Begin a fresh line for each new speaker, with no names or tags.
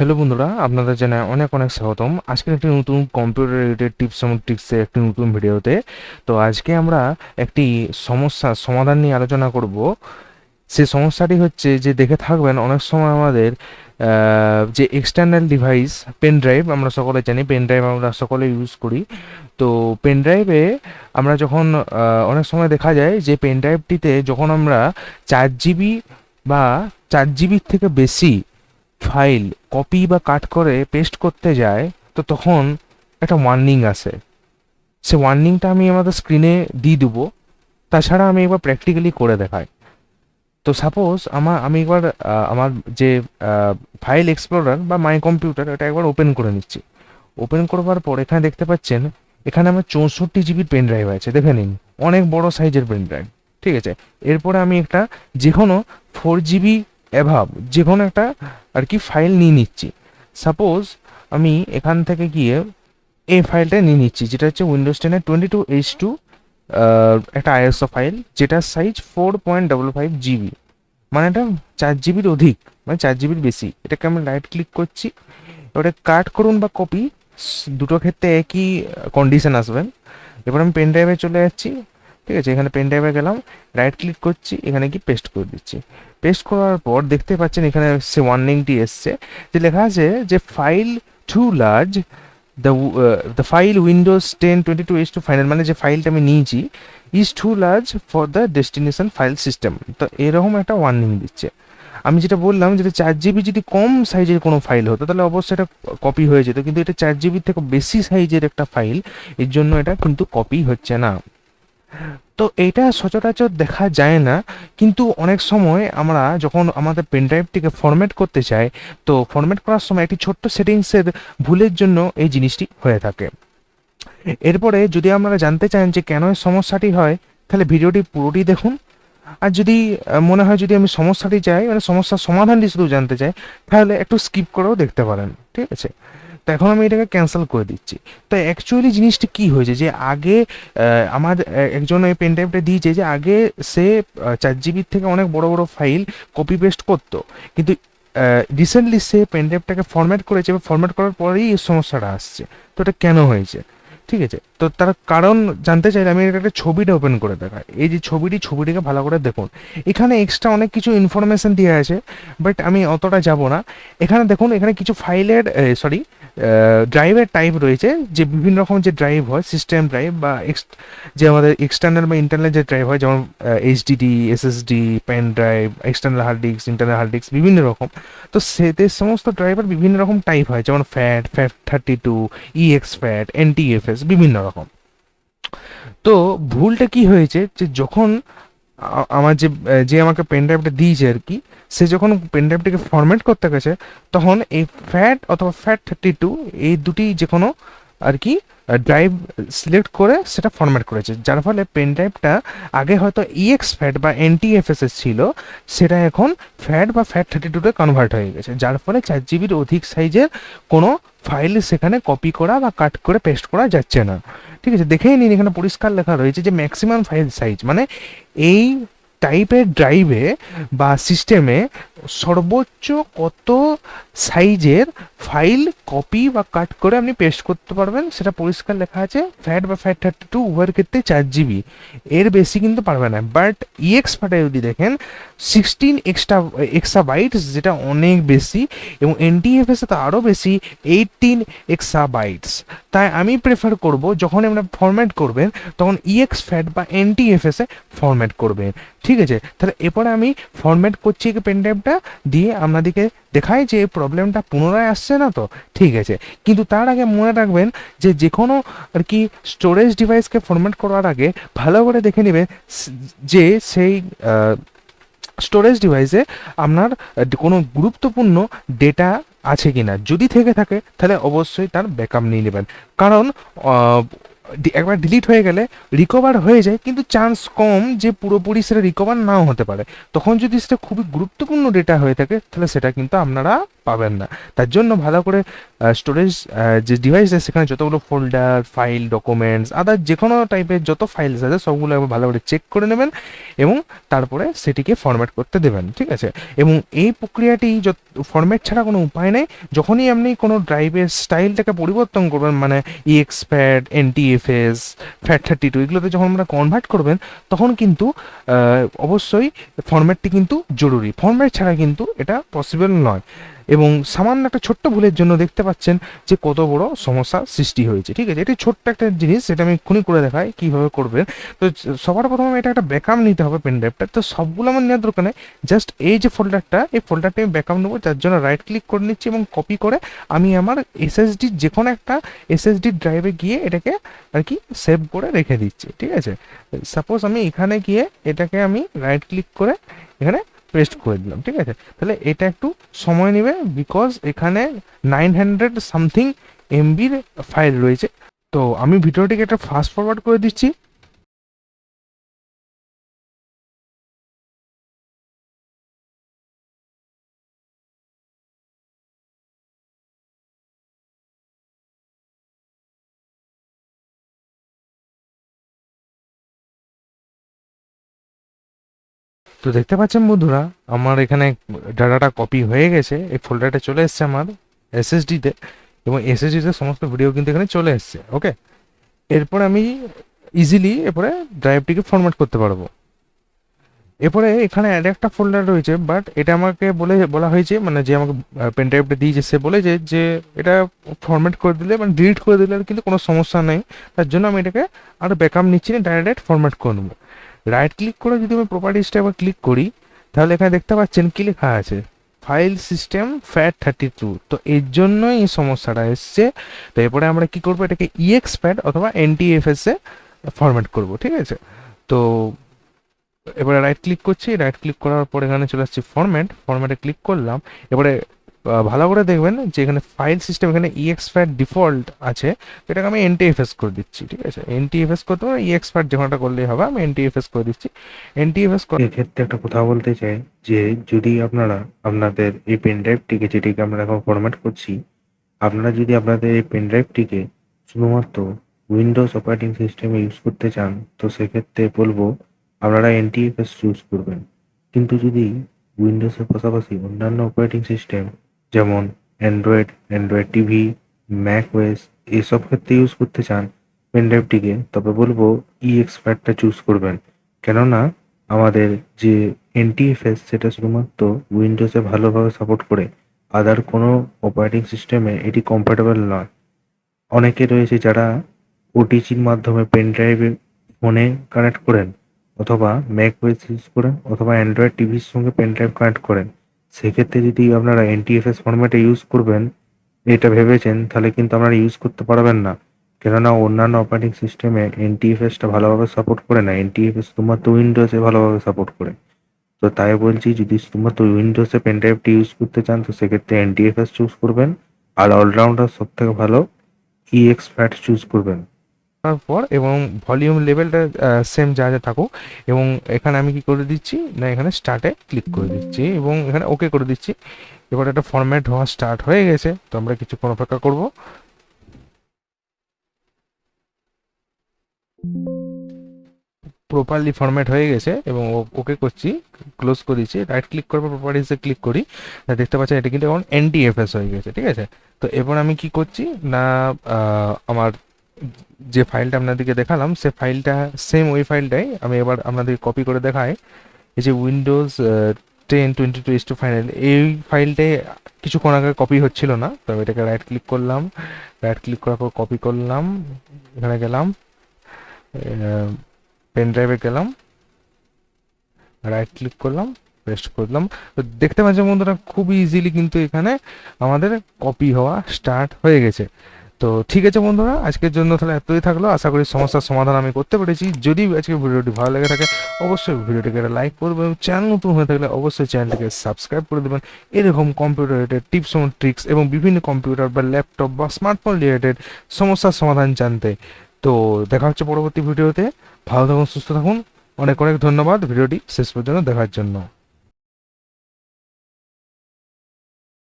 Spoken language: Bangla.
হ্যালো বন্ধুরা, আপনাদের জানাই অনেক অনেক স্বাগতম। আজকে একটি নতুন কম্পিউটার রিলেটেড টিপস এবং ট্রিক্সের একটি নতুন ভিডিওতে। তো আজকে আমরা একটি সমস্যা সমাধান নিয়ে আলোচনা করব। সে সমস্যাটি হচ্ছে যে দেখে থাকবেন, অনেক সময় আমাদের যে এক্সটার্নাল ডিভাইস পেন ড্রাইভ আমরা সকলে জানি পেন ড্রাইভ আমরা সকলে ইউজ করি। তো পেন ড্রাইভে আমরা যখন অনেক সময় দেখা যায় যে পেন ড্রাইভটিতে যখন আমরা চার জিবি বা চার জিবির থেকে বেশি ফাইল কপি বা কাট করে পেস্ট করতে যায়, তো তখন একটা ওয়ার্নিং আসে। সে ওয়ার্নিংটা আমি আমাদের স্ক্রিনে দিয়ে দেবো। তাছাড়া আমি একবার প্র্যাকটিক্যালি করে দেখাই। তো সাপোজ আমার আমি একবার আমার যে ফাইল এক্সপ্লোরার বা মাই কম্পিউটার এটা একবার ওপেন করে নিচ্ছি। ওপেন করবার পর এখানে দেখতে পাচ্ছেন, এখানে আমার চৌষট্টি জিবির পেন ড্রাইভ আছে, দেখে নিন। অনেক বড় সাইজের পেন ড্রাইভ ঠিক আছে? এরপরে আমি একটা যে কোনো ফোর জিবি অ্যাভাব যে কোনো একটা আর কি ফাইল নিয়ে নিচ্ছি। সাপোজ আমি এখান থেকে গিয়ে এই ফাইলটা নিয়ে নিচ্ছি, যেটা হচ্ছে উইন্ডোজ টেনের টোয়েন্টি টু এইচ টু একটা আইএসও ফাইল যেটার size four point double five GB মানে এটা চার জিবির অধিক মানে চার জিবির বেশি। এটাকে আমি রাইট ক্লিক করছি। ওটা কাট করুন বা কপি দুটো ক্ষেত্রে একই কন্ডিশন আসবেন। এবার আমি পেন ড্রাইভে চলে যাচ্ছি। ঠিক আছে, এখানে পেন ড্রাইভে গেলাম রাইট ক্লিক করছি, এখানে কি পেস্ট করে দিচ্ছি। পেস্ট করার পর দেখতে পাচ্ছেন এখানে সে ওয়ার্নিংটি এসছে, যে লেখা আছে যে file too large the the file Windows ten twenty two H two final মানে যে ফাইলটা আমি নিয়েছি is too large for the destination file system তো এরকম একটা ওয়ার্নিং দিচ্ছে। আমি যেটা বললাম যেটা চার জিবি যদি কম সাইজের কোনো ফাইল হতো, তাহলে অবশ্যই এটা কপি হয়ে যেত, কিন্তু এটা চার জিবির থেকে বেশি সাইজের একটা ফাইল এর জন্য এটা কিন্তু কপি হচ্ছে না। তো এটা সচরাচর দেখা যায় না, কিন্তু অনেক সময় আমরা যখন আমাদের পেন ড্রাইভটিকে ফরম্যাট করতে চাই, তো ফরম্যাট করার সময় একটি ছোট্ট সেটিংসের ভুলের জন্য এই জিনিসটি হয়ে থাকে। এরপরে যদি আপনারা জানতে চান যে কেন এই সমস্যাটি হয়, তাহলে ভিডিওটি পুরোটি দেখুন। আর যদি মনে হয় যদি আমি সমস্যাটি চাই মানে সমস্যার সমাধানটি শুধু জানতে চাই, তাহলে একটু স্কিপ করেও দেখতে পারেন, ঠিক আছে? তো এখন আমি এটাকে ক্যান্সেল করে দিচ্ছি। তো অ্যাকচুয়ালি জিনিসটা কি হয়েছে যে আগে আমার একজন ওই পেন ড্রাইভটা দিয়েছে যে আগে সে চার জিবির থেকে অনেক বড় বড় ফাইল কপি পেস্ট করতো। কিন্তু রিসেন্টলি সে পেন ড্রাইভটাকে ফরম্যাট করেছে এবং ফরম্যাট করার পরেই এই সমস্যাটা আসছে। তো এটা কেন হয়েছে? ঠিক আছে? তো তার কারণ জানতে চাইলে আমি একটা ছবিটা ওপেন করে দেখাই। এই যে ছবিটি, ছবিটিকে ভালো করে দেখুন। এখানে এক্সট্রা অনেক কিছু ইনফরমেশন দেওয়া আছে বাট আমি অতটা যাব না। এখানে দেখুন, এখানে কিছু ফাইলের সরি ড্রাইভের টাইপ রয়েছে, যে বিভিন্ন রকম যে ড্রাইভ হয় সিস্টেম ড্রাইভ বা যে আমাদের এক্সটার্নাল বা ইন্টারনাল যে ড্রাইভ হয়, যেমন HDD SSD pen drive external hard disk internal hard disk বিভিন্ন রকম। তো সেদের সমস্ত ড্রাইভার বিভিন্ন রকম টাইপ হয়, যেমন FAT FAT thirty two exFAT N NTFS বিভিন্ন রকম। তো ভুলটা কি হয়েছে? যে যখন আমার যে যে আমাকে পেন ড্রাইভটা দিয়েছে আর কি সে যখন পেনড্রাইভটিকে ফরম্যাট করতে গেছে, তখন এই ফ্যাট অথবা ফ্যাট থার্টি টু এই দুটি যে কোনো আর কি ড্রাইভ সিলেক্ট করে সেটা ফরম্যাট করেছে। যার ফলে পেন ড্রাইভটা আগে হয়তো ইএক্স ফ্যাট বা এনটিএফএস ছিল, সেটা এখন ফ্যাট বা ফ্যাট থার্টি টুতে কনভার্ট হয়ে গেছে। যার ফলে চার জিবির অধিক সাইজের কোনো ফাইল সেখানে কপি করা বা কাট করে পেস্ট করা যাচ্ছে না। ঠিক আছে, দেখেই নিন, এখানে পরিষ্কার লেখা রয়েছে যে ম্যাক্সিমাম ফাইল সাইজ মানে এই টাইপের ড্রাইভে বা সিস্টেমে সর্বোচ্চ কত সাইজের ফাইল কপি বা কাট করে আপনি পেস্ট করতে পারবেন? সেটা পরিষ্কার লেখা আছে ফ্যাট বা ফ্যাট থার্টি টু উভয়ের ক্ষেত্রে চার জিবি এর বেশি কিন্তু পারবে না। বাট ইএক্স ফ্যাটে যদি দেখেন সিক্সটিন এক্সট্রা এক্সট্রা বাইটস যেটা অনেক বেশি, এবং এনটিএফএসে তো আরও বেশি এইটিন এক্সট্রা বাইটস তাই আমি প্রেফার করব যখন আপনারা ফরম্যাট করবেন, তখন ইএক্স ফ্যাট বা এনটিএফএসে ফরম্যাট করবেন। ঠিক আছে? তাহলে এরপরে আমি ফরম্যাট করছি পেন ড্রাইভটা দিয়ে আপনাদেরকে দেখাই যে এই প্রবলেমটা পুনরায় আসছে না তো? ঠিক আছে। কিন্তু তার আগে মনে রাখবেন যে যে কোনো আর কি স্টোরেজ ডিভাইসকে ফরম্যাট করার আগে ভালো করে দেখে নেবেন যে সেই স্টোরেজ ডিভাইসে আপনার কোনো গুরুত্বপূর্ণ ডেটা আছে কি না যদি থেকে থাকে, তাহলে অবশ্যই তার ব্যাকআপ নিয়ে নেবেন। কারণ একবার ডিলিট হয়ে গেলে রিকভার হয়ে যায়, কিন্তু চান্স কম যে পুরোপুরি সেটা রিকভার নাও হতে পারে। তখন যদি সেটা খুবই গুরুত্বপূর্ণ ডেটা হয়ে থাকে, তাহলে সেটা কিন্তু আপনারা পাবেন না। তার জন্য ভালো করে স্টোরেজ যে ডিভাইস আছে, সেখানে যতগুলো ফোল্ডার ফাইল ডকুমেন্টস আদার যে কোনো টাইপের যত ফাইলস আছে, সবগুলো একবার ভালো করে চেক করে নেবেন এবং তারপরে সেটিকে ফরম্যাট করতে দেবেন, ঠিক আছে? এবং এই প্রক্রিয়াটি যত ফরম্যাট ছাড়া কোনো উপায় নেই। যখনই আপনি কোনো ড্রাইভের স্টাইলটাকে পরিবর্তন করবেন মানে exFAT NTFS FAT thirty two এগুলোতে যখন আমরা কনভার্ট করবেন, তখন কিন্তু অবশ্যই ফর্ম্যাটটি কিন্তু জরুরি। ফর্ম্যাট ছাড়া কিন্তু এটা পসিবল নয়। এবং সামান্য একটা ছোট্ট ভুলের জন্য দেখতে পাচ্ছেন যে কত বড় সমস্যা সৃষ্টি হয়েছে। ঠিক আছে, এটি ছোট্ট একটা জিনিস, সেটা আমি এক্ষুনি করে দেখাই কীভাবে করবেন। তো সবার প্রথমে এটা একটা ব্যাকআপ নিতে হবে পেন ড্রাইভটা তো সবগুলো আমার নেওয়ার দরকার নেই জাস্ট এই যে ফোল্ডারটা এই ফোল্ডারটা আমি ব্যাকআপ নেব, যার জন্য রাইট ক্লিক করে নিচ্ছি এবং কপি করে আমি আমার এসএসডি যে কোনো একটা এসএসডি ড্রাইভে গিয়ে এটাকে আর কি সেভ করে রেখে দিচ্ছি। ঠিক আছে সাপোজ আমি এখানে গিয়ে এটাকে আমি রাইট ক্লিক করে এখানে পেস্ট করে দিলাম, ঠিক আছে? তাহলে এটা একটু সময় নেবে বিকজ এখানে নাইন হান্ড্রেড সামথিং এমবির ফাইল রয়েছে। তো আমি ভিডিওটিকে একটা ফাস্ট ফরওয়ার্ড করে দিচ্ছি। তো দেখতে পাচ্ছেন বন্ধুরা, আমার এখানে ডাটাটা কপি হয়ে গেছে, এই ফোল্ডারটা চলে এসেছে আমার এসএসডিতে এবং এসএসডিতে সমস্ত ভিডিও কিন্তু এখানে চলে এসেছে ওকে এরপর আমি ইজিলি এরপরে ড্রাইভটিকে ফরম্যাট করতে পারব। এরপরে এখানে আর একটা ফোল্ডার রয়েছে বাট এটা আমাকে বলে, বলা হয়েছে মানে যে আমাকে পেন ড্রাইভটা দিয়েছে, সে বলেছে যে এটা ফরম্যাট করে দিলে মানে ডিলিট করে দিলে কিন্তু কোনো সমস্যা নেই, তার জন্য আমি এটাকে আর ব্যাকআপ নিচ্ছি না ডাইরেক্ট ফরম্যাট করে নেব। রাইট ক্লিক করে যদি আমি প্রপার্টিসটা এবার ক্লিক করি, তাহলে এখানে দেখতে পাচ্ছেন কি লেখা আছে? File system FAT thirty two তো এর জন্যই এই সমস্যাটা এসছে। তো এরপরে আমরা কি করব? এটাকে ইএক্স প্যাড অথবা এনটিএফএস এ ফরম্যাট করব, ঠিক আছে? তো এবারে রাইট ক্লিক করছি। রাইট ক্লিক করার পর এখানে চলে আসছি ফরম্যাট ফরম্যাটে ক্লিক করলাম। এবারে ভালো করে দেখবেন যে এখানে ফাইল সিস্টেম এখানে ইএক্স প্যাড ডিফল্ট আছে, এটাকে আমি এনটিএফএস করে দিচ্ছি, ঠিক আছে? এনটিএফএস করতে হবে ইএক্স প্যাড যেখানটা করলেই হবে, আমি এনটিএফএস করে দিচ্ছি। এনটিএফএস
এক্ষেত্রে একটা কথা বলতে চাই, যে যদি আপনারা আপনাদের এই পেন ড্রাইভটিকে যেটিকে আমরা এখন ফরম্যাট করছি, আপনারা যদি আপনাদের এই পেন ড্রাইভটিকে শুধুমাত্র উইন্ডোজ অপারেটিং সিস্টেমে ইউজ করতে চান, তো সেক্ষেত্রে বলব, আপনারা এনটিএফএস চুজ করবেন। কিন্তু যদি উইন্ডোজের পাশাপাশি অন্যান্য অপারেটিং সিস্টেম যেমন Android Android TV Mac OS এসব ক্ষেত্রে ইউজ করতে চান পেনড্রাইভটিকে তবে বলব ই এক্সপার্টটা চুজ করবেন। কেননা আমাদের যে এনটিএফএস সেটা শুধুমাত্র উইন্ডোজে ভালোভাবে সাপোর্ট করে আদার কোনো অপারেটিং সিস্টেমে এটি কম্প্যাটেবল নয়। অনেকে রয়েছে যারা ওটিজির মাধ্যমে পেন ড্রাইভে ফোনে কানেক্ট করেন, অথবা ম্যাক ওয়েস ইউজ করেন, অথবা অ্যান্ড্রয়েড টিভির সঙ্গে পেনড্রাইভ কানেক্ট করেন। সেক্ষেত্রে যদি আপনারা এনটিএফএস ফরম্যাটে ইউজ করবেন, এটা ভেবেছেন, তাহলে কিন্তু আপনারা ইউজ করতে পারবেন না। কেননা অন্যান্য অপারেটিং সিস্টেমে এনটিএফএসটা ভালোভাবে সাপোর্ট করে না। এনটিএফএস শুধুমাত্র উইন্ডোজে ভালোভাবে সাপোর্ট করে। তো তাই বলছি, যদি শুধুমাত্র উইন্ডোজে পেন ড্রাইভটি ইউজ করতে চান, তো সেক্ষেত্রে এনটিএফএস চুজ করবেন। আর অলরাউন্ডার সব থেকে ভালো ইএক্স ফ্যাট চুজ করবেন।
করার পর এবং ভলিউম লেভেলটা সেম যা যা থাকুক এবং এখানে আমি কি করে দিচ্ছি? না, এখানে স্টার্টে ক্লিক করে দিচ্ছি এবং এখানে ওকে করে দিচ্ছি। এবার একটা ফরম্যাট হওয়া স্টার্ট হয়ে গেছে, তো আমরা কিছুক্ষণ অপেক্ষা করব। প্রপারলি ফরম্যাট হয়ে গেছে এবং ওকে করছি ক্লোজ করে দিচ্ছি রাইট ক্লিক করব প্রপার্টিসে ক্লিক করি। দেখতে পাচ্ছেন এটা কিন্তু এখন এনটিএফএস হয়ে গেছে, ঠিক আছে? তো এবার আমি কি করছি? না আমার যে ফাইলটা আপনাদেরকে দেখালাম, সে ফাইলটা সেম ওই ফাইলটাই আমি এবার আপনাদেরকে কপি করে দেখাই। এই যে Windows ten twenty two two final এই ফাইলটাই কিছুক্ষণ আগে কপি হচ্ছিল না, তো এটাকে রাইট ক্লিক করলাম। রাইট ক্লিক করার পর কপি করলাম, এখানে গেলাম পেন ড্রাইভে গেলাম রাইট ক্লিক করলাম পেস্ট করলাম। তো দেখতে পাচ্ছেন বন্ধুরা, খুব ইজিলি কিন্তু এখানে আমাদের কপি হওয়া স্টার্ট হয়ে গেছে। তো ঠিক আছে বন্ধুরা, আজকের জন্য তাহলে এতই থাকল। আশা করি সমস্যার সমাধান আমি করতে পেরেছি। যদি আজকে ভিডিওটি ভালো লেগে থাকে, অবশ্যই ভিডিওটিকে একটা লাইক করবেন এবং চ্যানেল নতুন হয়ে থাকলে অবশ্যই চ্যানেলটিকে সাবস্ক্রাইব করে দেবেন। এরকম কম্পিউটার রিলেটেড টিপস এবং ট্রিক্স এবং বিভিন্ন কম্পিউটার বা ল্যাপটপ বা স্মার্টফোন রিলেটেড সমস্যার সমাধান জানতে। তো দেখা হচ্ছে পরবর্তী ভিডিওতে। ভালো থাকুন, সুস্থ থাকুন। অনেক অনেক ধন্যবাদ ভিডিওটি শেষ পর্যন্ত দেখার জন্য।